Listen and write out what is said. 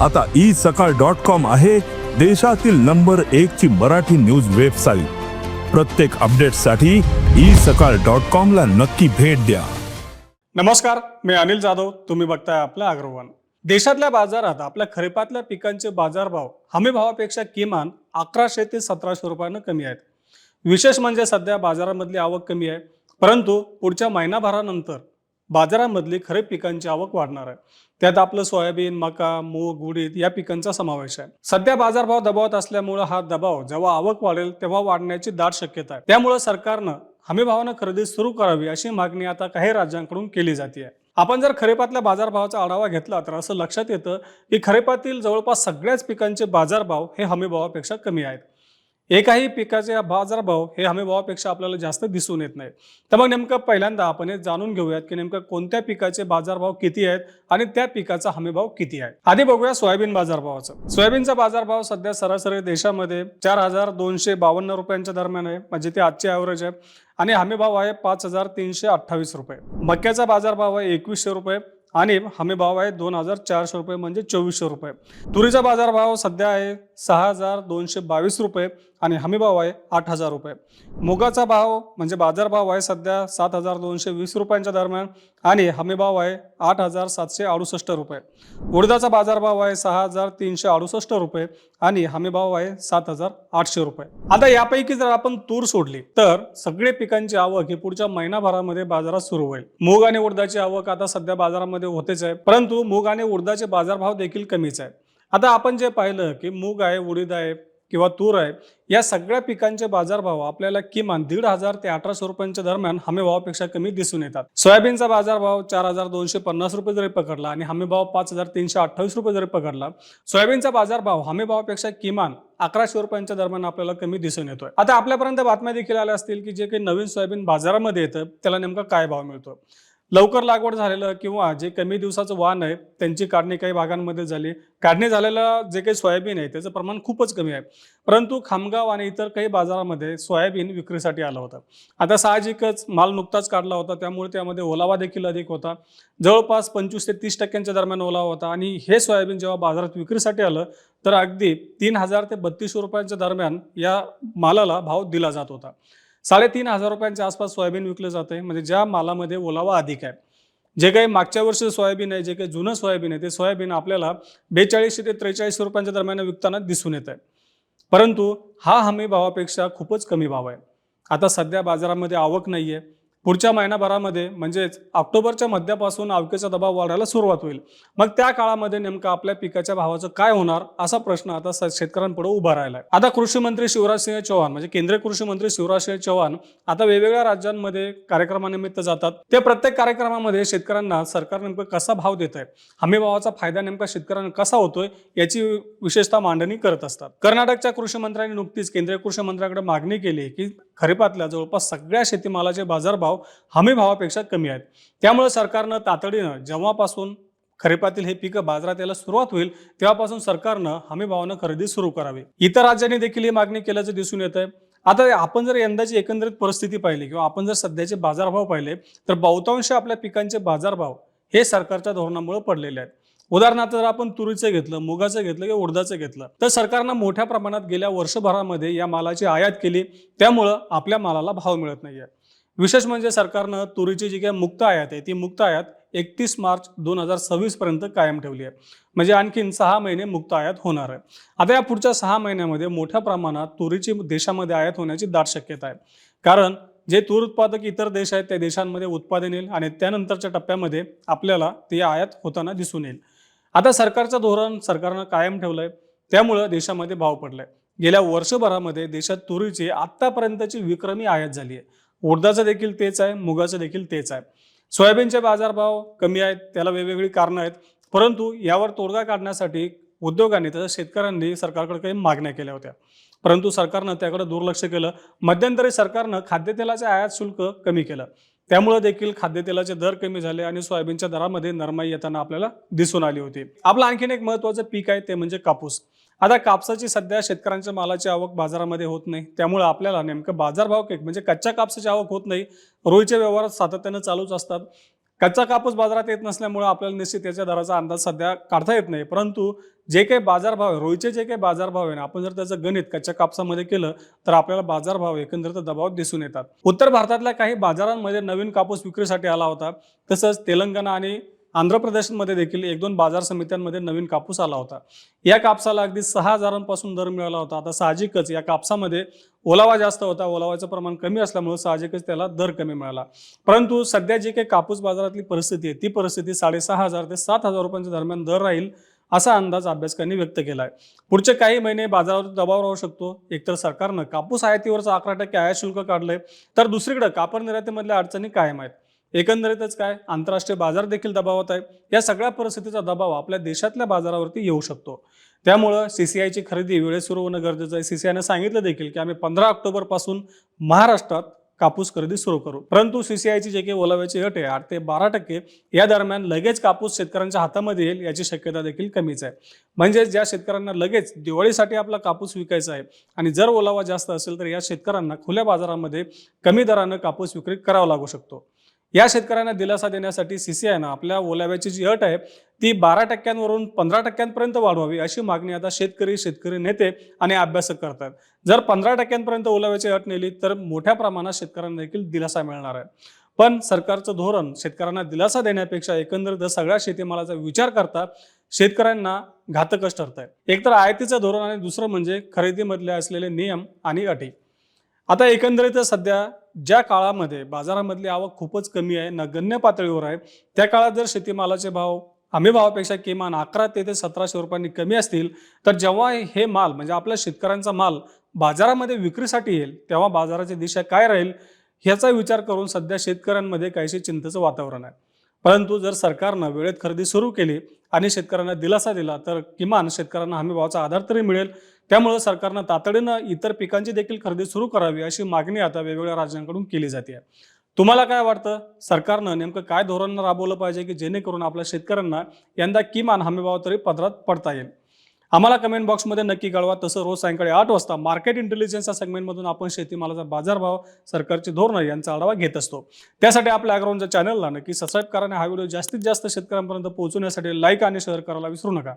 आता ई सकाळ dot com आहे देशातील नंबर एक ची मराठी न्यूज वेबसाईट. प्रत्येक अपडेटसाठी ई सकाळ डॉट कॉम ला नक्की भेट द्या. नमस्कार मी अनिल जाधव. तुम्ही बघताय आपलं अग्रवान. देशातल्या बाजारात आपल्या खरीपातल्या पिकांचे बाजारभाव हमी भावापेक्षा किमान अकराशे ते सतराशे रुपयानं कमी आहेत. विशेष म्हणजे सध्या बाजारामधली आवक कमी आहे. परंतु पुढच्या महिनाभरानंतर बाजारामधली खरीप पिकांची आवक वाढणार आहे. त्यात आपलं सोयाबीन मका मूग उडीद या पिकांचा समावेश आहे. सध्या बाजारभाव दबावात असल्यामुळे हा दबाव जेव्हा आवक वाढेल तेव्हा वाढण्याची दाट शक्यता आहे. त्यामुळे सरकारनं हमी भावानं खरेदी सुरू करावी अशी मागणी आता काही राज्यांकडून केली जाते आपण जर खरेपातल्या बाजारभावाचा आढावा घेतला तर असं लक्षात येतं की खरेपातील जवळपास सगळ्याच पिकांचे बाजारभाव हे हमीभावापेक्षा कमी आहेत. एकाही पिकाचे बाजारभाव हे हमीभावापेक्षा आपल्याला जास्त दिसून येत नाही तर मग नेमकं पहिल्यांदा आपण हे जाणून घेऊयात की नेमकं कोणत्या पिकाचे बाजारभाव किती आहेत आणि त्या पिकाचा हमीभाव किती आहे. आधी बघूया सोयाबीन बाजारभावाचं सोयाबीनचा बाजारभाव सध्या सरासरी देशामध्ये चार हजार दोनशे बावन्न रुपयांच्या दरम्यान आहे. म्हणजे ते आजचे ॲव्हरेज आहे. आणि हमीभाव आहे पाच हजार तीनशे अठ्ठावीस रुपये. मक्याचा बाजारभाव आहे एकवीसशे रुपये आणि हमीभाव आहे दोन हजार चारशे रुपये म्हणजे चोवीसशे रुपये. तुरीचा बाजारभाव सध्या आहे सहा हजार दोनशे बावीस रुपये आणि हमी भाव आहे आठ हजार रुपये. मुगाचा भाव म्हणजे बाजारभाव आहे सध्या सात हजार दोनशे वीस रुपयांच्या दरम्यान आणि हमी भाव आहे आठ हजार सातशे अडुसष्ट रुपये. उडदाचा बाजारभाव आहे सहा हजार तीनशे अडुसष्ट रुपये आणि हमी भाव आहे सात हजार आठशे रुपये. आता यापैकी जर आपण तूर सोडली तर सगळे पिकांची आवक ही पुढच्या महिनाभरामध्ये बाजारात सुरू होईल. मूग आणि उडदाची आवक आता सध्या बाजारामध्ये होतेच आहे परंतु मूग आणि उडदाचे बाजारभाव देखील कमीच आहे. आता आपण जे पाहिलं की मूग आहे उडीद आहे किंवा तूर आहे या सगळ्या पिकांचे बाजारभाव आपल्याला किमान दीड हजार ते अठराशे रुपयांच्या दरम्यान हमीभावापेक्षा कमी दिसून येतात. सोयाबीनचा बाजारभाव चार हजार दोनशे पन्नास रुपये जरी पकडला आणि हमीभाव पाच हजार तीनशे अठ्ठावीस रुपये जरी पकडला सोयाबीनचा बाजारभाव हमीभावापेक्षा किमान अकराशे रुपयांच्या दरम्यान आपल्याला कमी दिसून येतोय. आता आपल्यापर्यंत बातम्या देखील आल्या असतील की जे काही नवीन सोयाबीन बाजारामध्ये येतं त्याला नेमका काय भाव मिळतो? लवकर लागवड झालेलं किंवा जे कमी दिवसाचं वाहन आहे त्यांची काढणी काही भागांमध्ये झाली. काढणी झालेलं जे काही सोयाबीन आहे त्याचं प्रमाण खूपच कमी आहे. परंतु खामगाव आणि इतर काही बाजारामध्ये सोयाबीन विक्रीसाठी आलं होतं. आता साहजिकच माल नुकताच काढला होता त्यामुळे त्यामध्ये ओलावा देखील अधिक होता. जवळपास पंचवीस ते तीस टक्क्यांच्या दरम्यान ओलावा होता आणि हे सोयाबीन जेव्हा बाजारात विक्रीसाठी आलं तर अगदी तीन हजार ते बत्तीसशे रुपयांच्या दरम्यान या मालाला भाव दिला जात होता. साडेतीन हजार रुपयांच्या आसपास सोयाबीन विकलं जाते म्हणजे ज्या मालामध्ये ओलावा अधिक आहे. जे काही मागच्या वर्षी सोयाबीन आहे जे काही जुनं सोयाबीन आहे ते सोयाबीन आपल्याला बेचाळीसशे ते त्रेचाळीसशे रुपयांच्या दरम्यान विकताना दिसून येत आहे परंतु हा हमी भावापेक्षा खूपच कमी भाव आहे. आता सध्या बाजारामध्ये आवक नाही आहे पुढच्या महिनाभरामध्ये म्हणजेच ऑक्टोबरच्या मध्यापासून आवकेचा दबाव वाढायला सुरुवात होईल. मग त्या काळामध्ये नेमकं आपल्या पिकाच्या भावाचं काय होणार असा प्रश्न आता स- शेतकऱ्यांपुढे उभा राहिला आहे आता कृषी मंत्री शिवराजसिंह चौहान म्हणजे केंद्रीय कृषी मंत्री शिवराजसिंह चौहान आता वेगवेगळ्या राज्यांमध्ये कार्यक्रमानिमित्त जातात. ते प्रत्येक कार्यक्रमामध्ये शेतकऱ्यांना सरकार नेमकं कसा भाव देत आहे हमी भावाचा फायदा नेमका शेतकऱ्यांना कसा होतोय याची विशेषतः मांडणी करत असतात. कर्नाटकच्या कृषी मंत्र्यांनी नुकतीच केंद्रीय कृषी मंत्र्याकडे मागणी केली की खरीपातल्या जवळपास सगळ्या शेतीमालाचे बाजारभाव हमी भावापेक्षा कमी आहेत. त्यामुळे सरकारनं तातडीनं जेव्हापासून खरीपातील हे पिकं बाजारात यायला सुरुवात होईल तेव्हापासून सरकारनं हमी भावानं खरेदी सुरू करावी. इतर राज्यांनी देखील ही मागणी केल्याचं दिसून येत आहे आता आपण जर यंदाची एकंदरीत परिस्थिती पाहिली किंवा आपण जर सध्याचे बाजारभाव पाहिले तर बहुतांश आपल्या पिकांचे बाजारभाव हे सरकारच्या धोरणामुळे पडलेले आहेत. उदाहरणार्थ जर आपण तुरीचं घेतलं मुगाचं घेतलं किंवा उडदाचं घेतलं तर सरकारनं मोठ्या प्रमाणात गेल्या वर्षभरामध्ये या मालाची आयात केली. त्यामुळं आपल्या मालाला भाव मिळत नाहीये. विशेष म्हणजे सरकारनं तुरीची जी काही मुक्त आयात आहे ती मुक्त आयात एकतीस मार्च दोन हजार सव्वीस पर्यंत कायम ठेवली आहे. म्हणजे आणखीन सहा महिने मुक्त आयात होणार आहे. आता या पुढच्या सहा महिन्यामध्ये मोठ्या प्रमाणात तुरीची देशामध्ये आयात होण्याची दाट शक्यता आहे. कारण जे तूर उत्पादक इतर देश आहेत त्या देशांमध्ये उत्पादन येईल आणि त्यानंतरच्या टप्प्यामध्ये आपल्याला ती आयात होताना दिसून येईल. आता सरकारचं धोरण सरकारनं कायम ठेवलंय. त्यामुळं देशामध्ये भाव पडलाय. गेल्या वर्षभरामध्ये देशात तुरीची आत्तापर्यंतची विक्रमी आयात झाली आहे उडदाचं देखील तेच आहे मुगाचं देखील तेच आहे. सोयाबीनचे बाजारभाव कमी आहेत त्याला वेगवेगळी कारणं आहेत. परंतु यावर तोडगा काढण्यासाठी उद्योगांनी तसंच शेतकऱ्यांनी सरकारकडे काही मागण्या केल्या होत्या. परंतु सरकारनं त्याकडे दुर्लक्ष केलं. मध्यंतरी सरकारनं खाद्यतेलाचे आयात शुल्क कमी केलं. त्यामुळे देखील खाद्यतेलाचे दर कमी झाले आणि सोयाबीनच्या दरामध्ये नरमाई येताना आपल्याला दिसून आली होती. आपलं आणखीन एक महत्वाचं पीक आहे ते म्हणजे कापूस. आता कापसाची सध्या शेतकऱ्यांच्या मालाची आवक बाजारामध्ये होत नाही. त्यामुळे आपल्याला नेमकं बाजारभाव म्हणजे कच्च्या कापसाची आवक होत नाही. रोईचे व्यवहार सातत्यानं चालूच असतात. कच्चा कापूस बाजारात येत नसल्यामुळे आपल्याला निश्चित त्याच्या दराचा अंदाज सध्या काढता येत नाही. परंतु जे काही बाजारभाव आहे रोहीचे जे काही बाजारभाव आहे ना आपण जर त्याचं गणित कच्च्या कापसामध्ये केलं तर आपल्याला बाजारभाव एकंदरीत दबाव दिसून येतात. उत्तर भारतातल्या काही बाजारांमध्ये नवीन कापूस विक्रीसाठी आला होता. तसंच तेलंगणा आणि आंध्र प्रदेशमध्ये देखील एक दोन बाजार समित्यांमध्ये नवीन कापूस आला होता. या कापसाला अगदी सहा हजारांपासून दर मिळाला होता. आता साहजिकच या कापसामध्ये ओलावा जास्त होता. ओलावाचं प्रमाण कमी असल्यामुळे साहजिकच त्याला दर कमी मिळाला. परंतु सध्या जी काही कापूस बाजारातली परिस्थिती आहे ती परिस्थिती साडेसहा हजार ते सात हजार रुपयांच्या दरम्यान दर राहील असा अंदाज अभ्यासकांनी व्यक्त केला आहे पुढचे काही महिने बाजारावर दबाव राहू शकतो. एकतर सरकारनं कापूस आयातीवरचं अकरा टक्के आयात शुल्क काढलंय तर दुसरीकडे कापड निर्यातीमधल्या अडचणी कायम आहेत. एकंदरीतच काय आंतरराष्ट्रीय बाजार देखील दबावात आहे. या सगळ्या परिस्थितीचा दबाव आपल्या देशातल्या बाजारावरती येऊ शकतो. त्यामुळं सीसीआयची खरेदी वेळेत सुरू होणं गरजेचं आहे. सीसीआयनं सांगितलं देखील की आम्ही पंधरा ऑक्टोबरपासून महाराष्ट्रात कापूस खरेदी सुरू करू. परंतु सीसीआयची जे काही ओलाव्याची अट आहे आठ ते बारा टक्के या दरम्यान लगेच कापूस शेतकऱ्यांच्या हातामध्ये येईल याची शक्यता देखील कमीच आहे. म्हणजे ज्या शेतकऱ्यांना लगेच दिवाळीसाठी आपला कापूस विकायचा आहे आणि जर ओलावा जास्त असेल तर या शेतकऱ्यांना खुल्या बाजारामध्ये कमी दरानं कापूस विक्री करावा लागू शकतो. या शेतकऱ्यांना दिलासा देण्यासाठी सीसीआयनं आपल्या ओलाव्याची जी अट आहे ती बारा टक्क्यांवरून पंधरा टक्क्यांपर्यंत वाढवावी अशी मागणी आता शेतकरी शेतकरी नेते आणि अभ्यासक करतात. जर पंधरा टक्क्यांपर्यंत ओलाव्याची अट नेली तर मोठ्या प्रमाणात शेतकऱ्यांना देखील दिलासा मिळणार आहे. पण सरकारचं धोरण शेतकऱ्यांना दिलासा देण्यापेक्षा एकंदरीत सगळ्या शेतीमालाचा विचार करता शेतकऱ्यांना घातकच ठरत आहे एकतर आयातीचं धोरण आणि दुसरं म्हणजे खरेदीमधले असलेले नियम आणि अटी. आता एकंदरीत सध्या ज्या काळामध्ये बाजारामधली आवक खूपच कमी आहे नगण्य पातळीवर आहे त्या काळात जर शेतीमालाचे भाव हमी भावापेक्षा किमान अकरा ते ते सतराशे रुपयांनी कमी असतील तर जेव्हा हे माल म्हणजे आपल्या शेतकऱ्यांचा माल बाजारामध्ये विक्रीसाठी येईल तेव्हा बाजाराची दिशा काय राहील ह्याचा विचार करून सध्या शेतकऱ्यांमध्ये काहीशी चिंतेचं वातावरण आहे. परंतु जर सरकारनं वेळेत खरेदी सुरू केली आणि शेतकऱ्यांना दिलासा दिला तर किमान शेतकऱ्यांना हमी भावाचा आधार तरी मिळेल त्यामुळे सरकारनं तातडीनं इतर पिकांची देखील खरेदी सुरू करावी अशी मागणी आता वेगवेगळ्या राज्यांकडून केली जाते. तुम्हाला काय वाटतं? सरकारनं नेमकं काय धोरण राबवलं पाहिजे की जेणेकरून आपल्या शेतकऱ्यांना यंदा किमान हमीभाव तरी पदरात पडता येईल? आम्हाला कमेंट बॉक्समध्ये नक्की कळवा. तसं रोज सायंकाळी आठ वाजता मार्केट इंटेलिजन्स या सेगमेंटमधून आपण शेतीमालाचा बाजारभाव सरकारची धोरणं यांचा आढावा घेत असतो. त्यासाठी आपल्या अग्राउंडच्या चॅनलला नक्की सबस्क्राईब करा आणि हा व्हिडिओ जास्तीत जास्त शेतकऱ्यांपर्यंत पोहोचवण्यासाठी लाईक आणि शेअर करायला विसरू नका.